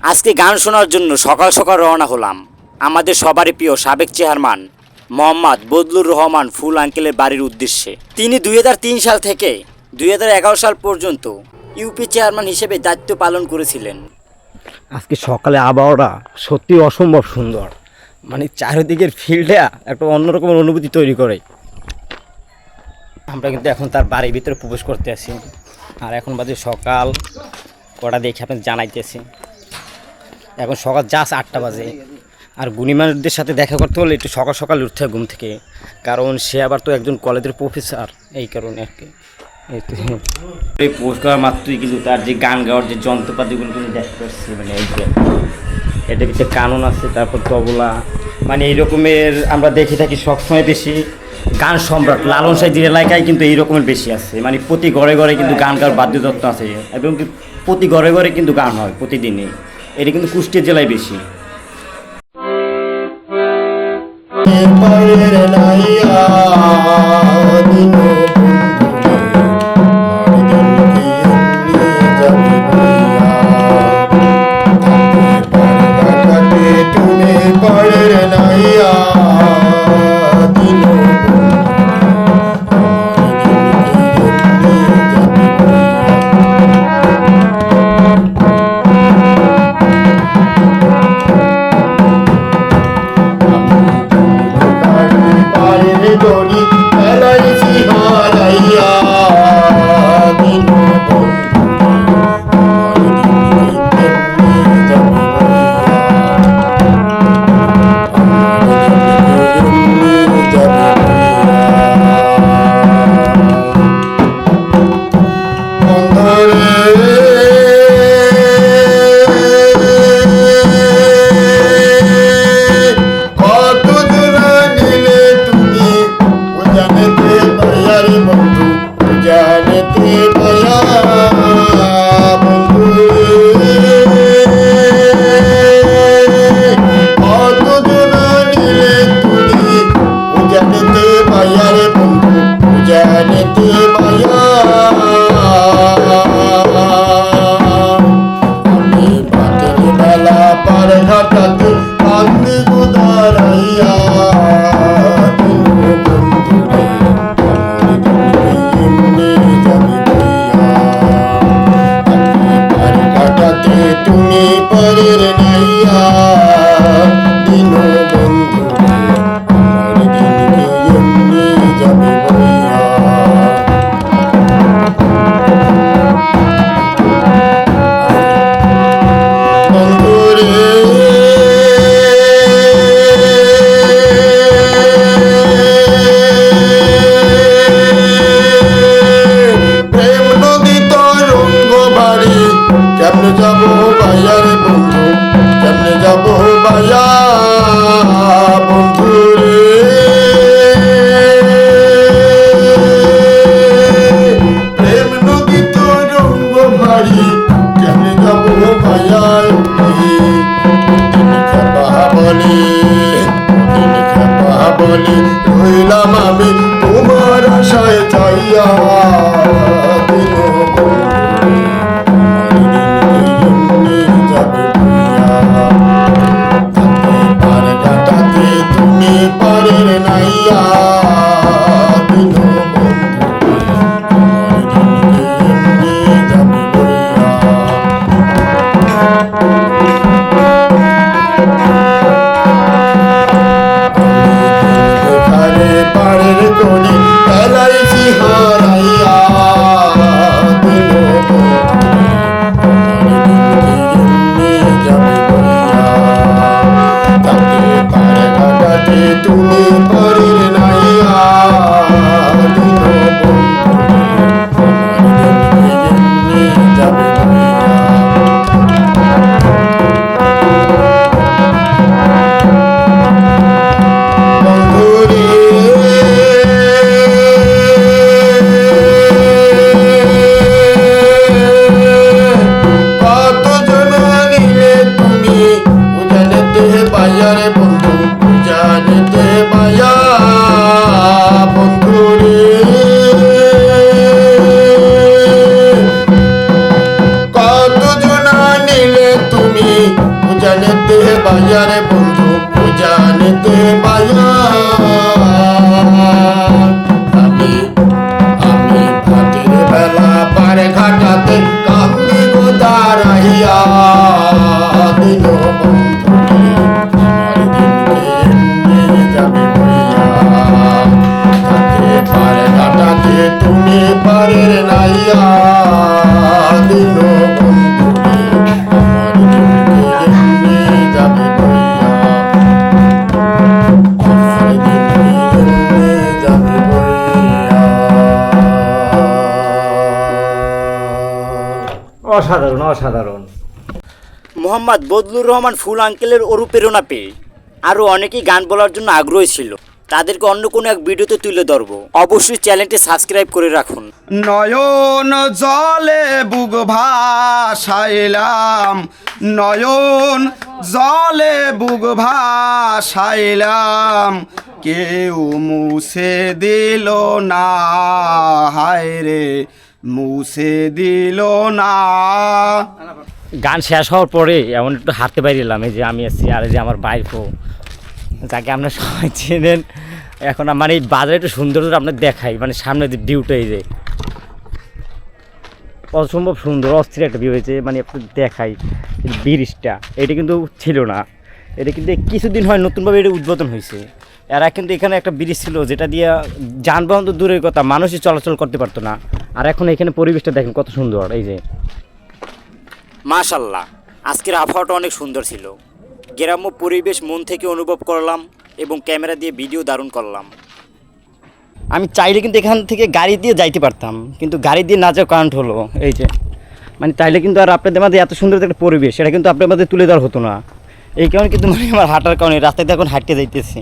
আজকে গান শোনার জন্য সকাল সকাল রওনা হলাম। আমাদের সবারই প্রিয় সাবেক চেয়ারম্যান মোহাম্মদ বদলুর রহমান ফুল আঙ্কেলের বাড়ির উদ্দেশ্যে। তিনি দুই হাজার তিন সাল থেকে দুই হাজার এগারো সাল পর্যন্ত ইউপি চেয়ারম্যান হিসেবে দায়িত্ব পালন করেছিলেন। আজকে সকালে আবহাওয়াটা সত্যি অসম্ভব সুন্দর। মানে চারিদিকের ফিল্ডে একটা অন্যরকমের অনুভূতি তৈরি করে। আমরা কিন্তু এখন তার বাড়ির ভিতরে প্রবেশ করতে আসি। আর এখন বাজে সকাল। কটা দেখে আপনার জানাইতেছি। এখন সকাল জাস্ট আটটা বাজে। আর গুণিমানদের সাথে দেখা করতে হলে একটু সকাল সকাল উঠতে হয় ঘুম থেকে। কারণ সে আবার তো একজন কলেজের প্রফেসর এই কারণে আর কি। এই পোস্ট করা মাত্রই কিন্তু তার যে গান গাওয়ার যে যন্ত্রপাতিগুলো কিন্তু দেখতে পাচ্ছি মানে এই যে এটার ভিতরে কানন আছে, তারপর তবলা। মানে এই রকমের আমরা দেখে থাকি সবসময় বেশি গান সম্রাট লালন সাইজির এলাকায় কিন্তু এই রকমের বেশি আছে। মানে প্রতি ঘরে ঘরে কিন্তু গান গাওয়ার বাদ্যযন্ত্র আছে। এবং প্রতি ঘরে ঘরে কিন্তু গান হয় প্রতিদিনই। এটা কিন্তু কুষ্টিয়া জেলায় বেশি। বলে রইলাম আমি তোমার আশায় চাইয়া দিন বন্ধু, অসাধারণ অসাধারণ। মোহাম্মদ বদলুর রহমান ফুল আঙ্কেলের অনুপ্রেরণা পেয়ে আরও অনেকেই গান বলার জন্য আগ্রহী ছিল। তাদেরকে অন্য কোনো এক ভিডিওতে তুলে ধরবো। অবশ্যই চ্যানেলটি সাবস্ক্রাইব করে রাখুন। নয়ন জলে বুক ভাসাইলাম। নয়ন জলে বুক ভাসাইলাম। কেউ মুছে দিল না হায় রে মুছে দিল না। গান শেষ হওয়ার পরে এমন একটু হাঁটতে পারিলাম এই যে আমি আছি আর যে আমার বাইফও যাকে আপনার সবাই চেনেন। এখন আমার এই বাজারে একটু সুন্দর আপনার দেখাই মানে সামনে যে ভিউটা এই যে। অসম্ভব সুন্দর, অস্থির একটা ভিউ হয়েছে মানে একটু দেখাই ব্রিজটা। এটা কিন্তু ছিল না, এটা কিন্তু কিছুদিন হয় নতুনভাবে এটা উদ্বোধন হয়েছে। এরা কিন্তু এখানে একটা ব্রিজ ছিল, যেটা দিয়ে যানবাহন তো দূরের কথা, মানুষই চলাচল করতে পারতো না। আর এখন এখানে পরিবেশটা দেখেন কত সুন্দর, এই যে। মাশাল্লাহ, আজকের আবহাওয়াটা অনেক সুন্দর ছিল। গ্রাম্য পরিবেশ মন থেকে অনুভব করলাম এবং ক্যামেরা দিয়ে ভিডিও দারুণ করলাম। আমি চাইলে কিন্তু এখান থেকে গাড়ি দিয়ে যাইতে পারতাম, কিন্তু গাড়ি দিয়ে না যাওয়ার কারণ হলো, এই যে। মানে চাইলে কিন্তু আর আপনাদের মাঝে এত সুন্দর একটা পরিবেশ, সেটা কিন্তু আপনার মাঝে তুলে দেওয়ার হতো না। এই কারণে কিন্তু মানে আমার হাঁটার কারণে রাস্তাতে এখন হাঁটতে যাইতেছি।